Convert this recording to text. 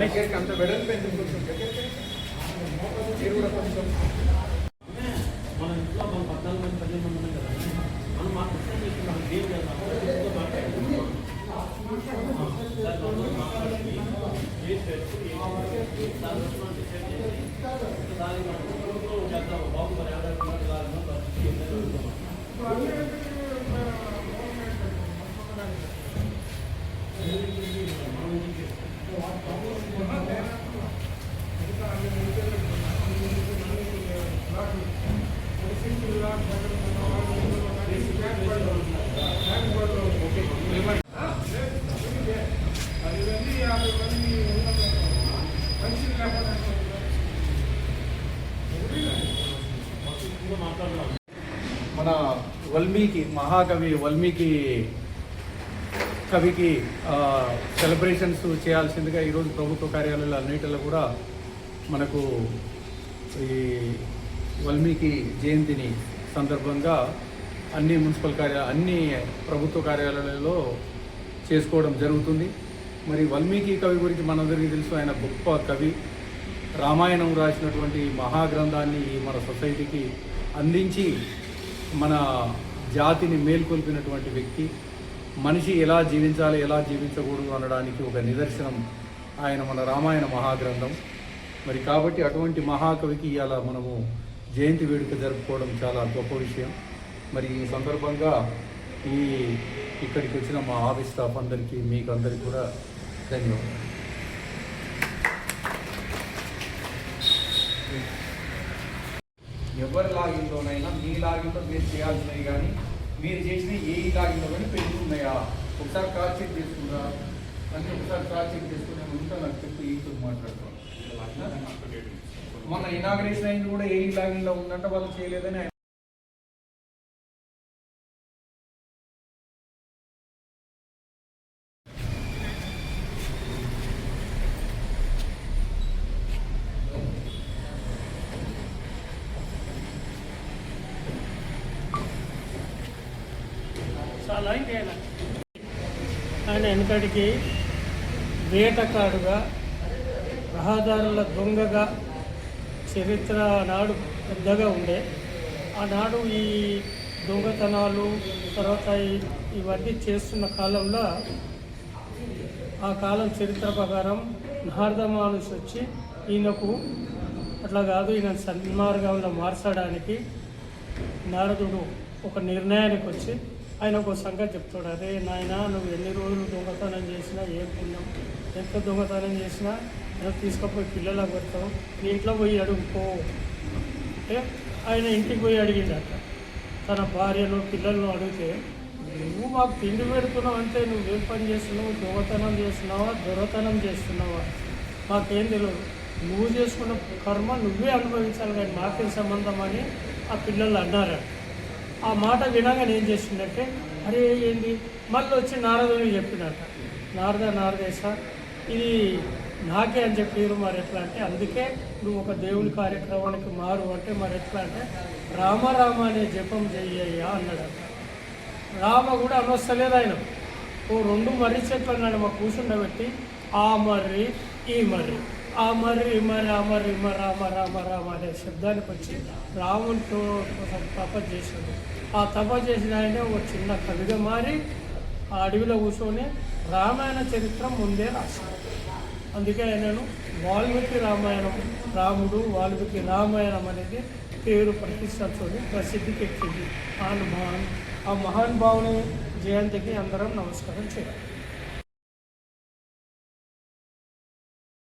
దగ్గరికి అంత వెడల్పు ఎందుకు కొంచెం దగ్గరికి మీరు కూడా కొంచెం మన ఇంట్లో మన పద్నాలుగు మంది పదిహేను మంది ఉన్నాం కదా మనం మా కృష్ణ చేసి మనం ఏం చేద్దాం ఇంట్లో మాట్లాడి దాని వల్ల మాట్లాడి చేసి పెట్టుకుని దాని మన వల్మీకి మహాకవి వల్మీకి కవికి సెలబ్రేషన్స్ చేయాల్సిందిగా ఈరోజు ప్రభుత్వ కార్యాలయాలు అన్నిటిలో కూడా మనకు ఈ వల్మీకి జయంతిని సందర్భంగా అన్ని మున్సిపల్ కార్య అన్ని ప్రభుత్వ కార్యాలయాలలో చేసుకోవడం జరుగుతుంది. మరి వాల్మీకి కవి గురించి మనందరికీ తెలుసు ఆయన గొప్ప కవి. రామాయణం రాసినటువంటి మహాగ్రంథాన్ని మన సొసైటీకి అందించి మన జాతిని మేల్కొల్పినటువంటి వ్యక్తి మనిషి ఎలా జీవించాలి ఎలా జీవించకూడదు అనడానికి ఒక నిదర్శనం ఆయన మన రామాయణ మహాగ్రంథం. మరి కాబట్టి అటువంటి మహాకవికి ఇవాళ మనము జయంతి వేడుక జరుపుకోవడం చాలా గొప్ప విషయం. మరి ఈ సందర్భంగా ఈ ఇక్కడికి వచ్చిన మా ఆఫీస్ స్టాఫ్ అందరికీ మీకు అందరికీ కూడా ధన్యవాదాలు. ఎవరి లాగిన్లోనైనా మీ లాగిన్లో మీరు చేయాల్సినవి కానీ మీరు చేసిన ఏ లాగిన్లో కానీ ఉన్నాయా? ఒకసారి కాల్ చెక్ చేసుకున్నా అంటే ఒకసారి కాల్ చెక్ చేసుకునే ఉంటే నాకు చెప్పి ఈతో మాట్లాడతాను. మొన్న ఇనాగ్రేషన్ అయింది కూడా ఏ లాగిన్లో ఉందంటే వాళ్ళు చేయలేదని ఆయన చాలా ఆయన ఆయన వెనకడికి వేటకాడుగా రహదారుల దొంగగా చరిత్ర నాడు పెద్దగా ఉండే. ఆనాడు ఈ దొంగతనాలు తర్వాత ఇవన్నీ చేస్తున్న కాలంలో ఆ కాలం చరిత్ర ప్రకారం నారదమానుషి వచ్చి ఈయనకు అట్లా కాదు ఈయన సన్మార్గంలో మార్చడానికి నారదుడు ఒక నిర్ణయానికి వచ్చి ఆయన ఒక సంగతి చెప్తాడు. అదే నాయన నువ్వు ఎన్ని రోజులు దొంగతనం చేసినా ఏం పుణ్యం. ఎంత దొంగతనం చేసినా నువ్వు తీసుకుపోయి పిల్లలకు పెడతావు. నీ ఇంట్లో పోయి అడుగుపో అంటే ఆయన ఇంటికి పోయి అడిగిందట తన భార్యను పిల్లలను అడిగితే నువ్వు మాకు తిండి పెడుతున్నావు అంటే నువ్వేం పని చేస్తున్నావు? దొంగతనం చేస్తున్నావా? దొరతనం చేస్తున్నావా? మాకేం తెలియదు నువ్వు చేసుకున్న కర్మ నువ్వే అనుభవించాలి కానీ మాకేం సంబంధం అని ఆ పిల్లలు అన్నారట. ఆ మాట వినగానే ఏం చేసిందంటే అరే ఏంది? మళ్ళీ వచ్చి నారదుని చెప్పినట్ట నారద నారదేశ ఇది నాకే అని చెప్పారు మరి ఎట్లా అంటే అందుకే నువ్వు ఒక దేవుని కార్యక్రమానికి మారు అంటే మరి ఎట్లా అంటే రామరామ అనే జపం చెయ్యయ్యా అన్నాడు. రామ కూడా అనొస్తలేదు ఆయన. ఓ రెండు మర్రి చెట్లు అన్నాడు మా కూర్చుండబెట్టి ఆ మర్రి ఈ మర్రి ఆ మరి ఈ మర్రి ఆ రామ రామ రామ అనే శబ్దానికి వచ్చి రాముడితో తప చేశాడు. ఆ తప చేసిన ఆయన ఒక చిన్న కవిగా మారి ఆ అడవిలో కూర్చొని రామాయణ చరిత్ర ముందే రాశాడు. అందుకే ఆయనను వాల్మీకి రామాయణం రాముడు వాల్మీకి రామాయణం అనేది పేరు ప్రతిష్టతో ప్రసిద్ధికి ఎక్కింది ఆ మహాన్ ఆ మహానుభావుని జయంతికి అందరం నమస్కారం చేయాలి.